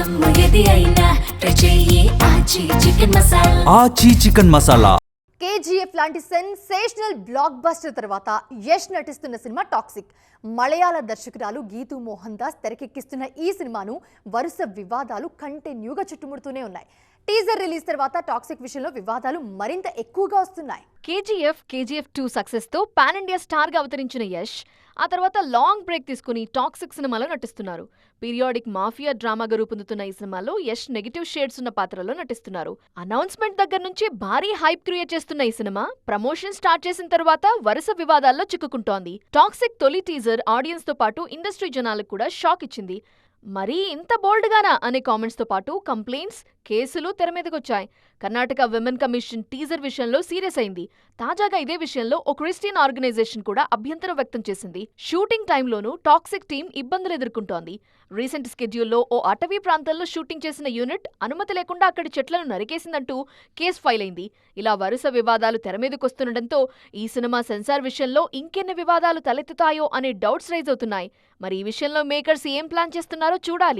ఇష్టం ఏది అయినా ట్రై చెయ్యి Aachi chicken masala. Aachi chicken masala. KGF లాంటి సెన్సేషనల్ బ్లాక్ బస్టర్ తర్వాత యష్ నటిస్తున్న సినిమా టాక్సిక్. మలయాళ దర్శకురాలు గీతూ మోహన్ దాస్ తెరకెక్కిస్తున్న ఈ సినిమాను వరుస వివాదాలు కంటిన్యూగా చుట్టుముడుతూనే ఉన్నాయి. టీజర్ రిలీజ్ తర్వాత టాక్సిక్ విషయంలో వివాదాలు మరింత ఎక్కువగా వస్తున్నాయి. కేజీఎఫ్ కేజీఎఫ్ టూ సక్సెస్తో పాన్ ఇండియా స్టార్గా అవతరించిన యష్ ఆ తర్వాత లాంగ్ బ్రేక్ తీసుకుని టాక్సిక్ సినిమాలో నటిస్తున్నారు. పీరియాడిక్ మాఫియా డ్రామాగా రూపొందుతున్న ఈ సినిమాలో యష్ నెగిటివ్ షేడ్స్ ఉన్న పాత్రలో నటిస్తున్నారు. అనౌన్స్మెంట్ దగ్గర నుంచి భారీ హైప్ క్రియేట్ చేస్తున్న ఈ సినిమా ప్రమోషన్ స్టార్ట్ చేసిన తర్వాత వరుస వివాదాల్లో చిక్కుకుంటోంది. టాక్సిక్ తొలి టీజర్ ఆడియన్స్తో పాటు ఇండస్ట్రీ జనాలకు కూడా షాక్ ఇచ్చింది. మరీ ఇంత బోల్డ్గానా అనే కామెంట్స్తో పాటు కంప్లైంట్స్ కేసులు తెర మీదకొచ్చాయి. కర్ణాటక విమెన్ కమిషన్ టీజర్ విషయంలో సీరియస్ అయింది. తాజాగా ఇదే విషయంలో ఓ క్రిస్టియన్ ఆర్గనైజేషన్ కూడా అభ్యంతరం వ్యక్తం చేసింది. షూటింగ్ టైంలోనూ టాక్సిక్ టీం ఇబ్బందులు ఎదుర్కొంటోంది. రీసెంట్ స్కెడ్యూల్లో ఓ అటవీ ప్రాంతంలో షూటింగ్ చేసిన యూనిట్ అనుమతి లేకుండా అక్కడి చెట్లను నరికేసిందంటూ కేసు ఫైల్ అయింది ఇలా వరుస వివాదాలు తెర మీదకొస్తుండటంతో ఈ సినిమా సెన్సార్ విషయంలో ఇంకెన్ని వివాదాలు తలెత్తుతాయో అనే డౌట్స్ రైజ్ అవుతున్నాయి. మరి ఈ విషయంలో మేకర్స్ ఏం ప్లాన్ చేస్తున్నారో చూడాలి.